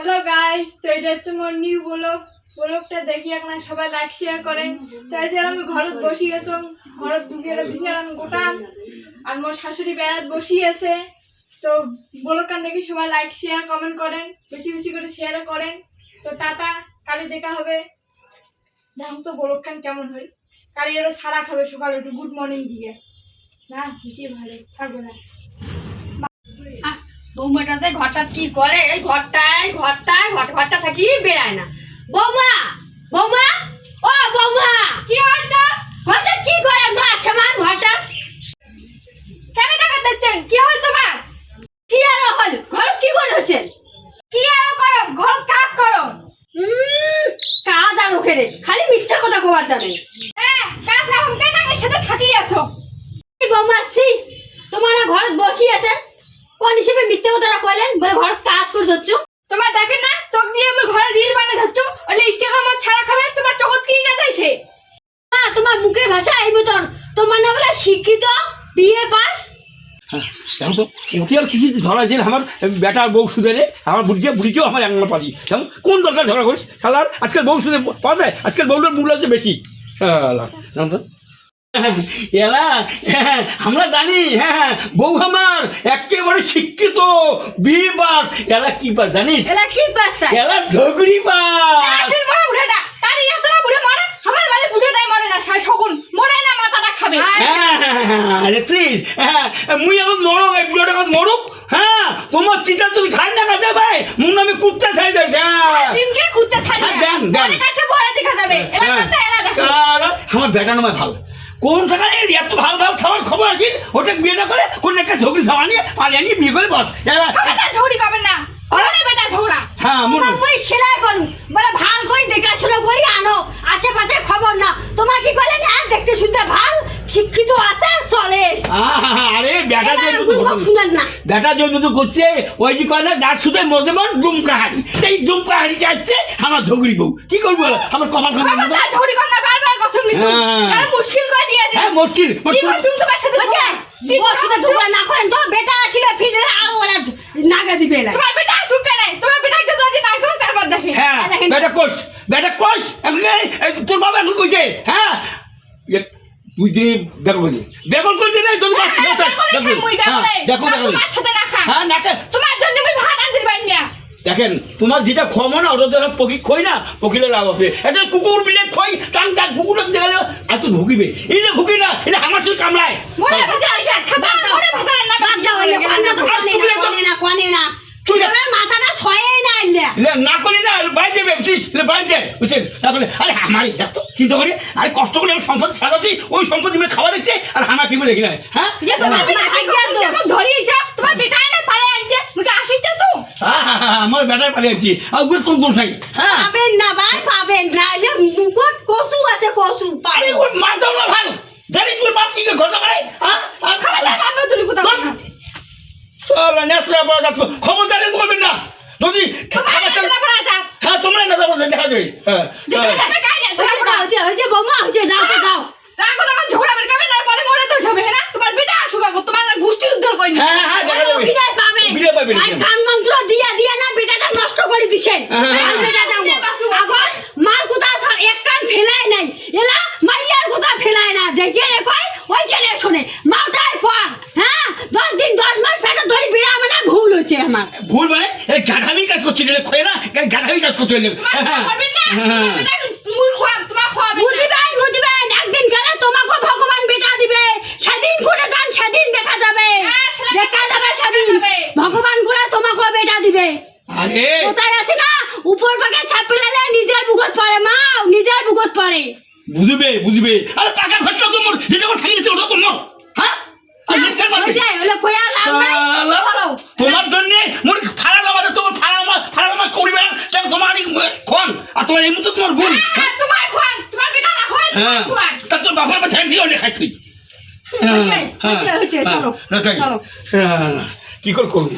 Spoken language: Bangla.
হ্যালো গাইস তো এটা হচ্ছে মোর নিউ ব্লগ ব্লগটা দেখি এখন সবাই লাইক শেয়ার করেন। এই যে আমি ঘরত বসি গেছম ঘরত ঢুকে বিছানাম গোটাম আর মোর শাশুড়ি বেড়াত বসি আছে। তো ব্লগটা দেখি সবাই লাইক শেয়ার কমেন্ট করেন। বেশি বেশি করে শেয়ারও করেন। তো টাটা কালি দেখা হবে। দেখুন তো ব্লগখান কেমন হয়। কালি এলো সারা খাবে সকালে একটু গুড মর্নিং দিয়ে। না, বেশি ভালো, থাকবে না। বৌমাটা যে ঘরটা কি করে? এই ঘরটায় ঘরটায় ঘর ঘরটা থাকি বেড়ায় না। বৌমা বৌমা ও বৌমা! কি হয় ঘরটা কি করে? তো সমান ঘরটা। কেন টাকা দিচ্ছেন? কি হল তোমার? কি আর হল? ঘর কি করে হচ্ছে? কি আরও করো? ঘর কাজ করো। কাজ আর ওখানে খালি মিথ্যা কথা কবার জানে হ্যাঁ কাজ না হতে টাকার সাথে থাকি আছো বৌমা সি তোমার ঘর বসি আছে কোন হিসেবে মিথ্যা কথাটা কইলেন? বলে ঘর কাজ করে ধরছো। তোমার দেখেন না? চোখ দিয়ে আমি ঘরে রিল বানিয়ে ধরছো? ওলে ইনস্টাগ্রাম ছাড়া খাবে? তোমার চোখত কি না যাইছে মা তোমার মুখের ভাষা এই মতন। তোমার না বলে শিক্ষিত বিয়ে পাস। হ্যাঁ, তো ওকে আর কিছু ধরা আছে আমার বেটার বউ সুদেরে আমার বুড়িকে বুড়িকেও আমার একমাত্র পারি যেমন কোন দরকার ঝগড়া করিস? শালার আজকাল বউ সুদে পাওয়া যায় আজকাল বউটার মূল্য হচ্ছে বেশি। শালা, জানো তো? এলা আমরা জানি হ্যাঁ বউ আমার একেবারে শিক্ষিত পাস এলা কি পাস জানিস? এলা কি পাসটা এলা ঝগড়ি পাস হ্যাঁ মুই এখন মরক এক বুড়োটা এখন মরুক হ্যাঁ তোমার চিটা যদি খাই না কাজে ভাই মুন আমি কুত্তা ছাই যাই হ্যাঁ ডিমকে কুত্তে ছাড়ি দেন, দেন। কাছে বলে দেখা যাবে। এলা। কথা এলা দেখো। আর আমার বেটা নামে ভালো। কোন জায়গায় এত ভালো ভালো খাবার খবর আছে? ওটা বিয়ে না করে কোন একটা ঝগড়ি সামা নিয়ে পালিয়ে নিয়ে বিয়ে করে বস। ঝৌড়ি পাবেন না। ওরে বেটা হ্যাঁ হ্যাঁ শিক্ষিত আছে চলে। আরে বেটা যে শুনেন না। বেটা যে মতো করছে ওই যে কয় না যার মধ্যে মন ডুমকা হাড়ি সেই ডুমকা হাড়ি যাচ্ছে আমার ঝগড়ি বউ। কি করব? আমার কমাল খবরদার ঝৌড়ি কর হ্যাঁ। তাহলে মুশকিল করে দিয়ে দিই হ্যাঁ মুশকিল। কি করছুম তোমার সাথে বুঝছে ওর সাথে ঝগড়া না করেন তো বেটা আসিলে ফিরে আরও ওলা নাগা দিবে এলা তোমার বেটা আসুক কেন তোমার বেটা যদি আজ না করো তারপর দেখে। হ্যাঁ বেটা কোষ বেটা কোষ তোর বাবা এখন কইছে হ্যাঁ? তুই যে করছিস করছিস দেখো, হ্যাঁ, দেখো না তোমার জন্য আমি ভাত আনতে পারি না। দেখেন তোমার যেটা খমো না ওটা যারা পকি খই না পকিলে লাভ হবে। এটা কুকুর বিলে খই টান টান কুকুর জায়গায় এত ভুগিবে। এই যে ভুগি না এটা আমার শুধু কামড়ায় না না মাথাটা করি না বাইরে যাবে বুঝছিস? বাইরে যায় বুঝছিস? না আরে আমার এত চিন্তা করি আরে কষ্ট করে আমি সম্পদ সাজাচ্ছি ওই খাবার দিচ্ছে আর করে দেখি না হ্যাঁ তোমার বেটা ধরি বেটা না পালে আহা, আমার বেটায় পালিয়ে যাচ্ছি আর ওগুলো কোনো দোষ নাই হ্যাঁ? পাবেন না ভাই পাবেন না। এলে মুকুট কসু আছে কসু আরে পাবেন ওর মা দাও না ভালো জানিস ওর মা কি ঘটনা করে? হ্যাঁ? আর খাবার দাবার বাবা তুলি কোথাও চল নেত্রা বড় যাচ্ছ। খবরদারি করবেন না। যদি খাবার বেটা চাল- পড়া যা হ্যাঁ তোমরা নেতা বলতে দেখা যাবে। হ্যাঁ যেতে হ্যাঁ। যাবে কাই না হয়েছে দাও হয়েছে হয়েছে বৌমা হয়েছে যাও তো যাও রাগো তখন ঝগড়া বের করবে না পরে মরে তো সবে হ্যাঁ? তোমার বেটা আসুক তোমার গোষ্ঠী উদ্ধার করি হ্যাঁ হ্যাঁ দেখা যাবে। বিদায় পাবে আর কান মন্ত্র দিয়া দিয়া না বেটাটা নষ্ট করে দিছেন? হ্যাঁ, আর বেটা যাও মার কথা ছাড় এক কান ফেলায় নাই। এলা মাইয়ার কথা ফেলায় না যে কে রে কয়? ওই কে রে শুনে মাওটাই পর হ্যাঁ? দশ দিন দশ মাস পেটে ধরি বিড়া মানে ভুল হচ্ছে আমার। ভুল মানে? এই গাধামি কাজ করছে গেলে খোয়ে না? গাধামি কাজ করছে গেলে তোমার করবে না তোমার বেটা মুই খোয়াব তোমার খোয়াবে না। বুঝিবেন বুঝিবেন একদিন গেলে তোমাকে ভগবান বেটা দিবে সেদিন করে যান সেদিন দেখা যাবে হ্যাঁ, সেদিন দেখা যাবে দেখা সেদিন যাবে। ভগবান করে তোমাকে বেটা দিবে আরে কোথায় আছে না উপর পাকে ছাপলালে নিজের বুকত পড়ে মা নিজের বুকত পড়ে। বুঝবে বুঝবে। আরে পাকা খরচা তোমার যেটা আমার থাকি দিচ্ছে ওটা তোমার হ্যাঁ যে ওলে লাভ তোমার জন্য মনে ফাড়া দেওয়া তোমার ফাড়া আমার ফাড়া আমার করিবে না কেন তোমার এই খন আর তোমার এই মুহূর্তে তোমার গুণ হ্যাঁ, তোমার খোয়ান তোমার বেটা না খোয়ান হ্যাঁ তা তোর বাবার বাচ্চা দিয়ে অনেক খাইছি হয়েছে, হয়েছে, হয়েছে, চলো, চলো। হ্যাঁ, কি করে করব